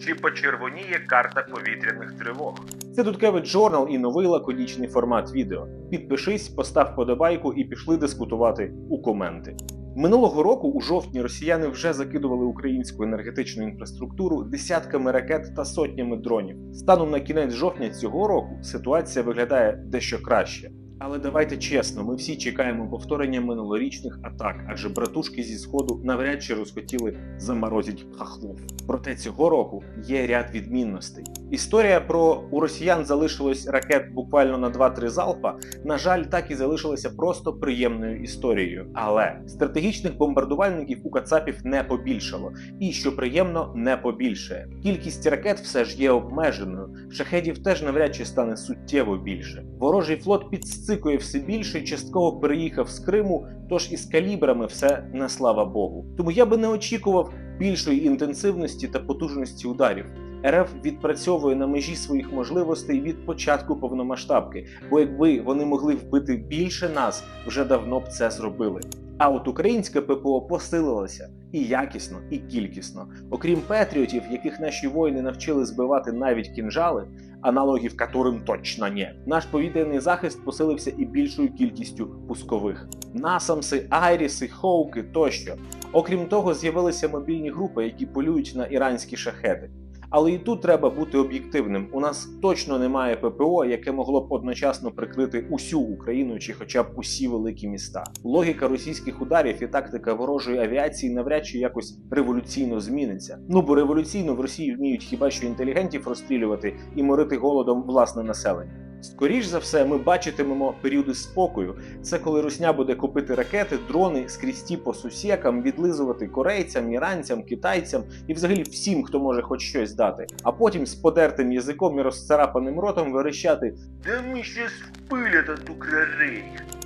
Чи почервоніє карта повітряних тривог? Це Дудкевич Журнал і новий лаконічний формат відео. Підпишись, постав подобайку і пішли дискутувати у коменти. Минулого року у жовтні росіяни вже закидували українську енергетичну інфраструктуру десятками ракет та сотнями дронів. Станом на кінець жовтня цього року ситуація виглядає дещо краще. Але давайте чесно, ми всі чекаємо повторення минулорічних атак, адже братушки зі сходу навряд чи розхотіли заморозити хахлов. Проте цього року є ряд відмінностей. Історія про у росіян залишилось ракет буквально на 2-3 залпа. На жаль, так і залишилася просто приємною історією. Але стратегічних бомбардувальників у Кацапів не побільшало, і що приємно, не побільшає. Кількість ракет все ж є обмеженою. Шахедів теж навряд чи стане суттєво більше. Ворожий флот підсцикує все більше, частково переїхав з Криму, тож із калібрами все не слава Богу. Тому я би не очікував більшої інтенсивності та потужності ударів. РФ відпрацьовує на межі своїх можливостей від початку повномасштабки, бо якби вони могли вбити більше нас, вже давно б це зробили. А от українське ППО посилилося і якісно, і кількісно. Окрім патріотів, яких наші воїни навчили збивати навіть кінжали, аналогів которым точно ні. Наш повітряний захист посилився і більшою кількістю пускових. Насамси, Айріси, Хоуки тощо. Окрім того, з'явилися мобільні групи, які полюють на іранські шахеди. Але і тут треба бути об'єктивним. У нас точно немає ППО, яке могло б одночасно прикрити усю Україну чи хоча б усі великі міста. Логіка російських ударів і тактика ворожої авіації навряд чи якось революційно зміниться. Ну бо революційно в Росії вміють хіба що інтелігентів розстрілювати і морити голодом власне населення. Скоріш за все, ми бачитимемо періоди спокою. Це коли Русня буде купити ракети, дрони, скрісті по сусікам, відлизувати корейцям, іранцям, китайцям і взагалі всім, хто може хоч щось дати. А потім з подертим язиком і розцарапаним ротом верещати Да ми щас впилять от Украины.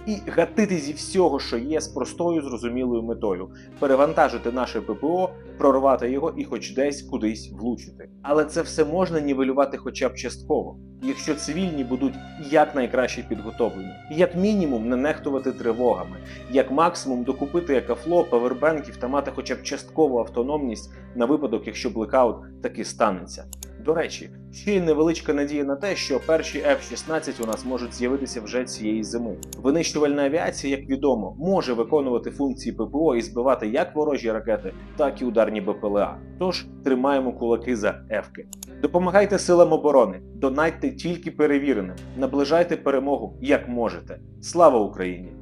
І гатити зі всього, що є з простою зрозумілою метою перевантажити наше ППО, прорвати його і хоч десь кудись влучити. Але це все можна нівелювати хоча б частково, якщо цивільні будуть якнайкраще підготовлені, як мінімум не нехтувати тривогами, як максимум докупити екафло, павербенків та мати хоча б часткову автономність на випадок, якщо блекаут таки станеться. До речі, ще й невеличка надія на те, що перші F-16 у нас можуть з'явитися вже цієї зими. Винищувальна авіація, як відомо, може виконувати функції ППО і збивати як ворожі ракети, так і ударні БПЛА. Тож тримаємо кулаки за Ефки. Допомагайте силам оборони, донайте тільки перевіреним, наближайте перемогу як можете. Слава Україні!